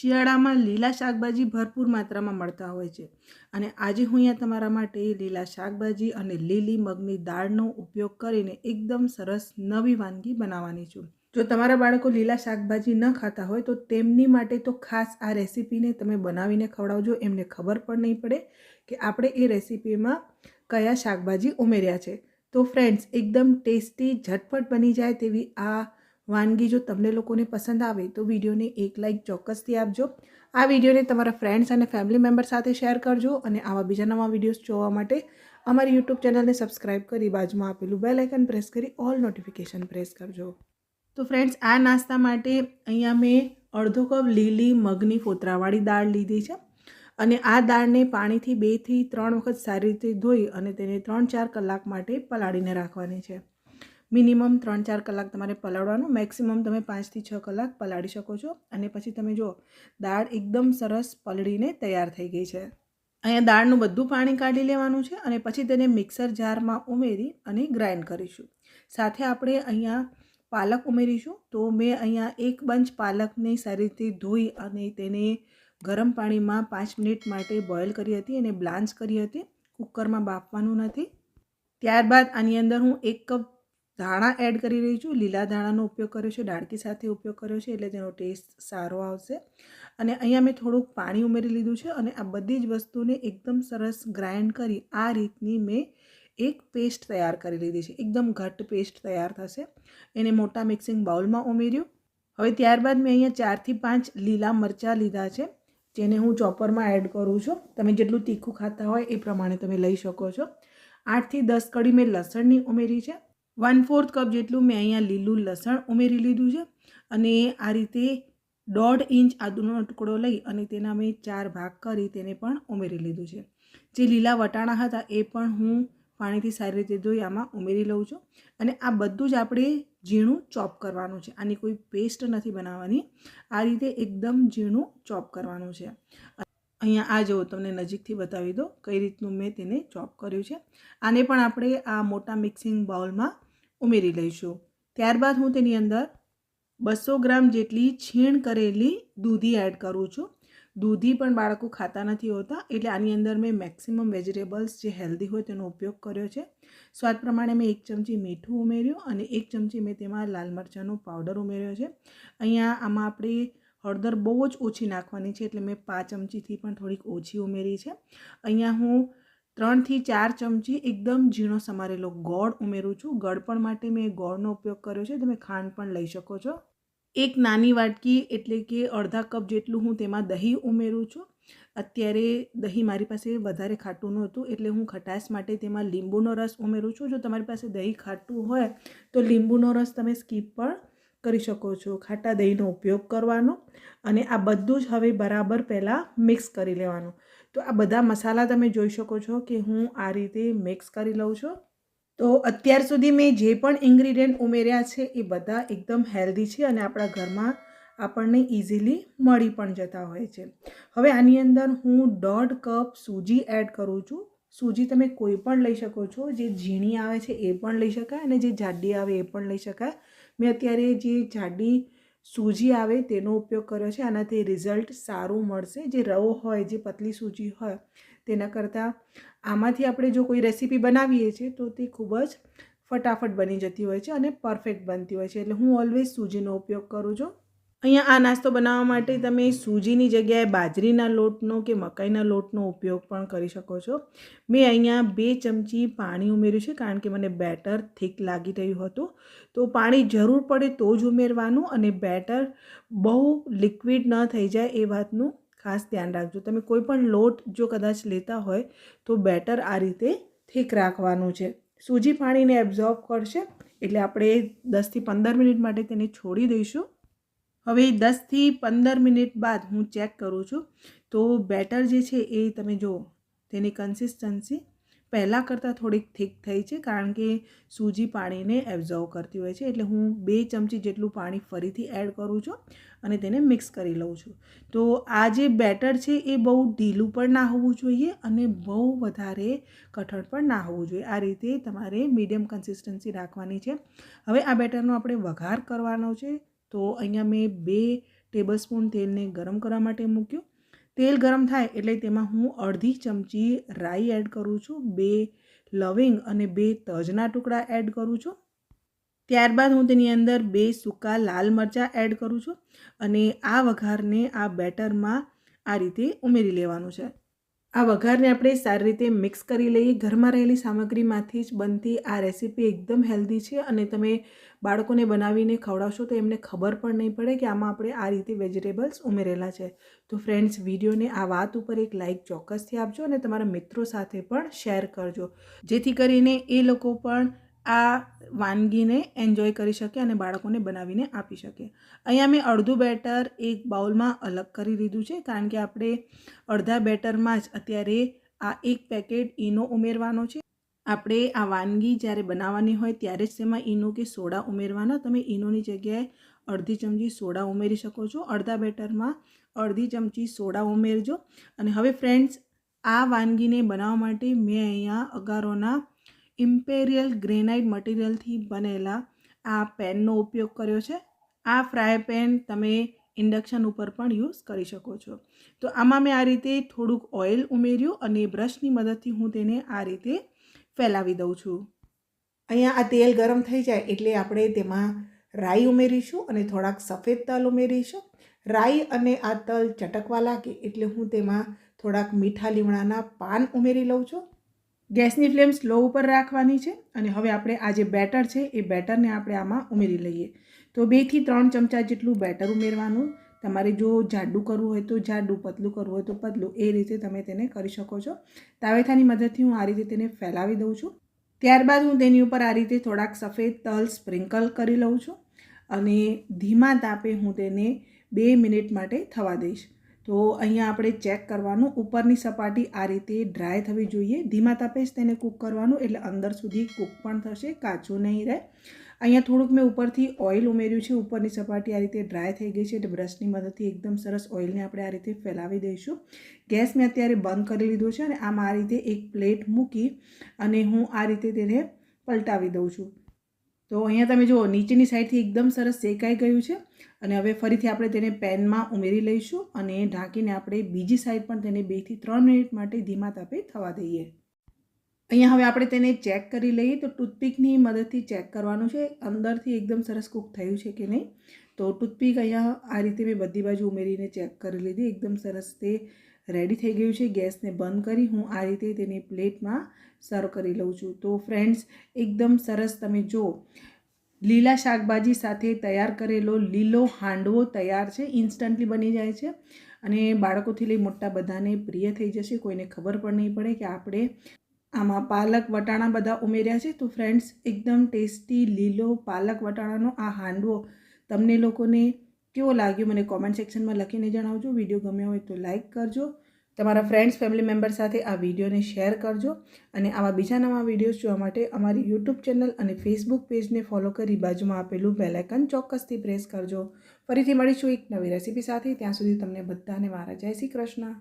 શિયાળામાં લીલા શાકભાજી ભરપૂર માત્રામાં મળતા હોય છે. અને આજે હું અહીંયા તમારા માટે લીલા શાકભાજી અને લીલી મગની દાળનો ઉપયોગ કરીને એકદમ સરસ નવી વાનગી બનાવવાની છું. જો તમારા બાળકો લીલા શાકભાજી ન ખાતા હોય તો તેમની માટે તો ખાસ આ રેસીપીને તમે બનાવીને ખવડાવજો. એમને ખબર પણ નહીં પડે કે આપણે એ રેસીપીમાં કયા શાકભાજી ઉમેર્યા છે. તો ફ્રેન્ડ્સ, એકદમ ટેસ્ટી, ઝટપટ બની જાય તેવી આ વાનગી જો તમને લોકોને પસંદ આવે તો વિડીયોને એક લાઇક ચોક્કસથી આપજો. આ વિડીયોને તમારા ફ્રેન્ડ્સ અને ફેમિલી મેમ્બર સાથે શેર કરજો અને આવા બીજા નવા વિડીયોઝ જોવા માટે અમારી યુટ્યુબ ચેનલને સબસ્ક્રાઇબ કરી બાજુમાં આપેલું બેલ આઇકન પ્રેસ કરી ઓલ નોટિફિકેશન પ્રેસ કરજો. તો ફ્રેન્ડ્સ આ નાસ્તા માટે અહીંયા મેં અડધો કપ લીલી મગની ફોતરાવાળી દાળ લીધી છે અને આ દાળને પાણીથી બેથી ત્રણ વખત સારી રીતે ધોઈ અને તેને ત્રણ ચાર કલાક માટે પલાળીને રાખવાની છે. મિનિમમ ત્રણ ચાર કલાક તમારે પલાળવાનું, મેક્સિમમ તમે પાંચથી છ કલાક પલાળી શકો છો. અને પછી તમે જો દાળ એકદમ સરસ પલળીને તૈયાર થઈ ગઈ છે. અહીંયા દાળનું બધું પાણી કાઢી લેવાનું છે અને પછી તેને મિક્સર જારમાં ઉમેરી અને ગ્રાઇન્ડ કરીશું. સાથે આપણે અહીંયા પાલક ઉમેરીશું. તો મેં અહીંયા એક બંચ પાલકને સારી રીતે ધોઈ અને તેને ગરમ પાણીમાં પાંચ મિનિટ માટે બોઇલ કરી હતી અને બ્લાન્ચ કરી હતી. કુકરમાં બાફવાનું નથી. ત્યારબાદ આની અંદર હું એક કપ ધાણા એડ કરી રહી છું. લીલા ધાણાનો ઉપયોગ કર્યો છે. ડાળકી સાથે ઉપયોગ કર્યો છે એટલે તેનો ટેસ્ટ સારો આવશે. અને અહીંયા મેં થોડુંક પાણી ઉમેરી લીધું છે અને આ બધી જ વસ્તુને એકદમ સરસ ગ્રાઇન્ડ કરી આ રીતની મેં એક પેસ્ટ તૈયાર કરી લીધી છે. એકદમ ઘટ્ટ પેસ્ટ તૈયાર થશે. એને મોટા મિક્સિંગ બાઉલમાં ઉમેર્યું. હવે ત્યારબાદ મેં અહીંયા ચારથી પાંચ લીલા મરચાં લીધા છે, જેને હું ચોપરમાં એડ કરું છું. તમે જેટલું તીખું ખાતા હોય એ પ્રમાણે તમે લઈ શકો છો. આઠથી દસ કડી મેં લસણની ઉમેરી છે. વન ફોર્થ કપ જેટલું મેં અહીંયા લીલું લસણ ઉમેરી લીધું છે અને આ રીતે દોઢ ઇંચ આદુનો ટુકડો લઈ અને તેના મેં ચાર ભાગ કરી તેને પણ ઉમેરી લીધું છે. જે લીલા વટાણા હતા એ પણ હું પાણીથી સારી રીતે ધોઈ આમાં ઉમેરી લઉં છું અને આ બધું જ આપણે ઝીણું ચોપ કરવાનું છે. આની કોઈ પેસ્ટ નથી બનાવવાની. આ રીતે એકદમ ઝીણું ચોપ કરવાનું છે. અહીંયા આ જુઓ, તમને નજીકથી બતાવી દો કઈ રીતનું મેં તેને ચોપ કર્યું છે. આને પણ આપણે આ મોટા મિક્સિંગ બાઉલમાં ઉમેરી લઈશું. ત્યારબાદ હું તેની અંદર બસો ગ્રામ જેટલી છીણ કરેલી દૂધી એડ કરું છું. દૂધી પણ બાળકો ખાતા નથી હોતા, એટલે આની અંદર મેં મેક્સિમમ વેજીટેબલ્સ જે હેલ્ધી હોય તેનો ઉપયોગ કર્યો છે. સ્વાદ પ્રમાણે મેં એક ચમચી મીઠું ઉમેર્યું અને એક ચમચી મેં તેમાં લાલ મરચાંનો પાવડર ઉમેર્યો છે. અહીંયા આમાં આપણે હળદર બહુ જ ઓછી નાખવાની છે, એટલે મેં પાંચ ચમચીથી પણ થોડીક ઓછી ઉમેરી છે. અહીંયા હું ત્રણથી ચાર ચમચી એકદમ ઝીણો સમારેલો ગોળ ઉમેરું છું. ગળપણ માટે મેં ગોળનો ઉપયોગ કર્યો છે. તમે ખાંડ પણ લઈ શકો છો. એક નાની વાટકી એટલે કે અડધા કપ જેટલું હું તેમાં દહીં ઉમેરું છું. અત્યારે દહીં મારી પાસે વધારે ખાટું નહોતું એટલે હું ખટાશ માટે તેમાં લીંબુનો રસ ઉમેરું છું. જો તમારી પાસે દહીં ખાટું હોય તો લીંબુનો રસ તમે સ્કીપ પણ કરી શકો છો. ખાટા દહીંનો ઉપયોગ કરવાનો અને આ બધું જ હવે બરાબર પહેલાં મિક્સ કરી લેવાનું. તો આ બધા મસાલા તમે જોઈ શકો છો કે હું આ રીતે મિક્સ કરી લઉં છું. તો અત્યાર સુધી મેં જે પણ ઇન્ગ્રીડિયન્ટ ઉમેર્યા છે એ બધા એકદમ હેલ્ધી છે અને આપણા ઘરમાં આપણને ઇઝીલી મળી પણ જતા હોય છે. હવે આની અંદર હું દોઢ કપ સૂજી એડ કરું છું. સૂજી તમે કોઈ પણ લઈ શકો છો, જે ઝીણી આવે છે એ પણ લઈ શકાય અને જે જાડી આવે એ પણ લઈ શકાય. મેં અત્યારે જે જાડી સૂજી આવે તેનો ઉપયોગ કર્યો છે. આનાથી રિઝલ્ટ સારું મળશે. જે રવો હોય, જે પતલી સૂજી હોય, તેના કરતાં આમાંથી આપણે જો કોઈ રેસીપી બનાવીએ છીએ, તો તે ખૂબ જ ફટાફટ બની જતી હોય છે અને પરફેક્ટ બનતી હોય છે. એટલે હું ઓલવેઝ સૂજીનો ઉપયોગ કરું છું. અહીંયા આ નાસ્તો બનાવવા માટે તમે સૂજીની જગ્યાએ બાજરીના લોટનો કે મકાઈના લોટનો ઉપયોગ પણ કરી શકો છો. મેં અહીંયા બે ચમચી પાણી ઉમેર્યું છે કારણ કે મને બેટર થીક લાગી રહ્યું હતું. તો પાણી જરૂર પડે તો જ ઉમેરવાનું અને બેટર બહુ લિક્વિડ ન થઈ જાય એ વાતનું ખાસ ધ્યાન રાખજો. તમે કોઈ પણ લોટ જો કદાચ લેતા હોય તો બેટર આ રીતે થીક રાખવાનું છે. સૂજી પાણીને એબ્ઝોર્બ કરશે એટલે આપણે દસથી પંદર મિનિટ માટે તેને છોડી દઈશું. હવે દસથી પંદર મિનિટ બાદ હું ચેક કરું છું. તો બેટર જે છે એ તમે જુઓ, તેની કન્સિસ્ટન્સી પહેલાં કરતાં થોડીક થીક થઈ છે, કારણ કે સૂજી પાણીને એબ્ઝોર્વ કરતી હોય છે. એટલે હું બે ચમચી જેટલું પાણી ફરીથી એડ કરું છું અને તેને મિક્સ કરી લઉં છું. તો આ જે બેટર છે એ બહુ ઢીલું પણ ના હોવું જોઈએ અને બહુ વધારે કઠણ પણ ના હોવું જોઈએ. આ રીતે તમારે મીડિયમ કન્સિસ્ટન્સી રાખવાની છે. હવે આ બેટરનો આપણે વઘાર કરવાનો છે. તો અહીંયા મેં બે ટેબલસ્પૂન તેલને ગરમ કરવા માટે મૂક્યું. તેલ ગરમ થાય એટલે તેમાં હું અડધી ચમચી રાઈ એડ કરું છું, બે લવિંગ અને બે તજના ટુકડા એડ કરું છું. ત્યારબાદ હું તેની અંદર બે સૂકા લાલ મરચાં એડ કરું છું અને આ વઘારને આ બેટરમાં આ રીતે ઉમેરી લેવાનું છે. આ વઘારને આપણે સારી રીતે મિક્સ કરી લઈએ. ઘરમાં રહેલી સામગ્રીમાંથી જ બનતી આ રેસીપી એકદમ હેલ્ધી છે અને તમે બાળકોને બનાવીને ખવડાવશો તો એમને ખબર પણ નહીં પડે કે આમાં આપણે આ રીતે વેજીટેબલ્સ ઉમેરેલા છે. તો ફ્રેન્ડ્સ વિડીયોને આ વાત ઉપર એક લાઇક ચોક્કસથી આપજો અને તમારા મિત્રો સાથે પણ શેર કરજો. જેથી કરીને એ લોકો પણ આ વાનગીને એન્જોય કરી શકે અને બાળકોને બનાવીને આપી શકે. અહીંયા મેં અડધું બેટર એક બાઉલમાં અલગ કરી લીધું છે, કારણ કે આપણે અડધા બેટરમાં જ અત્યારે આ એક પેકેટ ઈનો ઉમેરવાનો છે. આપણે આ વાનગી જ્યારે બનાવવાની હોય ત્યારે જ તેમાં ઈનો કે સોડા ઉમેરવાના. તમે ઈનોની જગ્યાએ અડધી ચમચી સોડા ઉમેરી શકો છો. અડધા બેટરમાં અડધી ચમચી સોડા ઉમેરજો. અને હવે ફ્રેન્ડ્સ આ વાનગીને બનાવવા માટે મેં અહીંયા અગારોના ઇમ્પેરિયલ ગ્રેનાઇટ મટીરિયલથી બનેલા આ પેનનો ઉપયોગ કર્યો છે. આ ફ્રાય પેન તમે ઇન્ડક્શન ઉપર પણ યુઝ કરી શકો છો. તો આમાં મેં આ રીતે થોડુંક ઓઇલ ઉમેર્યું અને બ્રશની મદદથી હું તેને આ રીતે ફેલાવી દઉં છું. અહીંયા આ તેલ ગરમ થઈ જાય એટલે આપણે તેમાં રાઈ ઉમેરીશું અને થોડાક સફેદ તલ ઉમેરીશું. રાઈ અને આ તલ ચટકવા લાગે એટલે હું તેમાં થોડાક મીઠા લીમડાના પાન ઉમેરી લઉં છું. ગેસની ફ્લેમ સ્લો ઉપર રાખવાની છે અને હવે આપણે આ જે બેટર છે એ બેટરને આપણે આમાં ઉમેરી લઈએ. તો બેથી ત્રણ ચમચા જેટલું બેટર ઉમેરવાનું. તમારે જો જાડું કરવું હોય તો જાડું, પતલું કરવું હોય તો પતલું, એ રીતે તમે તેને કરી શકો છો. તાવેથાની મદદથી હું આ રીતે તેને ફેલાવી દઉં છું. ત્યારબાદ હું તેની ઉપર આ રીતે થોડાક સફેદ તલ સ્પ્રિંકલ કરી લઉં છું અને ધીમા તાપે હું તેને બે મિનિટ માટે થવા દઈશ. તો અહીંયા આપણે ચેક કરવાનું. ઉપરની સપાટી આ રીતે ડ્રાય થવી જોઈએ. ધીમા તાપે જ તેને કૂક કરવાનું એટલે અંદર સુધી કૂક પણ થશે, કાચું નહીં રહે. અહીંયા થોડુંક મેં ઉપરથી ઓઇલ ઉમેર્યું છે. ઉપરની સપાટી આ રીતે ડ્રાય થઈ ગઈ છે એટલે બ્રશની મદદથી એકદમ સરસ ઓઇલને આપણે આ રીતે ફેલાવી દઈશું. ગેસ મેં અત્યારે બંધ કરી લીધો છે અને આમાં આ રીતે એક પ્લેટ મૂકી અને હું આ રીતે તેને પલટાવી દઉં છું. તો અહીંયા તમે જુઓ, નીચેની સાઈડથી એકદમ સરસ શેકાઈ ગયું છે અને હવે ફરીથી આપણે તેને પેનમાં ઉમેરી લઈશું અને ઢાંકીને આપણે બીજી સાઈડ પણ તેને બેથી ત્રણ મિનિટ માટે ધીમા તાપે થવા દઈએ. અહીંયા હવે આપણે તેને ચેક કરી લઈએ તો ટૂથપીકની મદદથી ચેક કરવાનું છે, અંદરથી એકદમ સરસ કૂક થયું છે કે નહીં. તો ટૂથપીક અહીંયા આ રીતે મેં બધી બાજુ ઉમેરીને ચેક કરી લીધી. એકદમ સરસ તે રેડી થઈ ગયું છે. ગેસને બંધ કરી હું આ રીતે તેની પ્લેટમાં સર્વ કરી લઉં છું. તો ફ્રેન્ડ્સ એકદમ સરસ તમે જો લીલા શાકભાજી સાથે તૈયાર કરેલો લીલો હાંડવો તૈયાર છે. ઇન્સ્ટન્ટલી બની જાય છે અને બાળકોથી લઈ મોટા બધાને પ્રિય થઈ જશે. કોઈને ખબર પણ નહીં પડે કે આપણે આમાં પાલક વટાણા બધા ઉમેર્યા છે. તો ફ્રેન્ડ્સ એકદમ ટેસ્ટી લીલો પાલક વટાણાનો આ હાંડવો તમને લોકોને કેવો લાગ્યો મને કોમેન્ટ સેક્શનમાં લખીને જણાવજો. વીડિયો ગમ્યો હોય તો લાઇક કરજો. તમારા ફ્રેન્ડ્સ ફેમિલી મેમ્બર સાથે આ વિડીયોને શેર કરજો અને આવા બીજા નવા વિડીયોઝ જોવા માટે અમારી યુટ્યુબ ચેનલ અને ફેસબુક પેજને ફોલો કરી બાજુમાં આપેલું બેલાઇકન ચોક્કસથી પ્રેસ કરજો. ફરીથી મળીશું એક નવી રેસીપી સાથે. ત્યાં સુધી તમને બધાને મારા જય શ્રી કૃષ્ણ.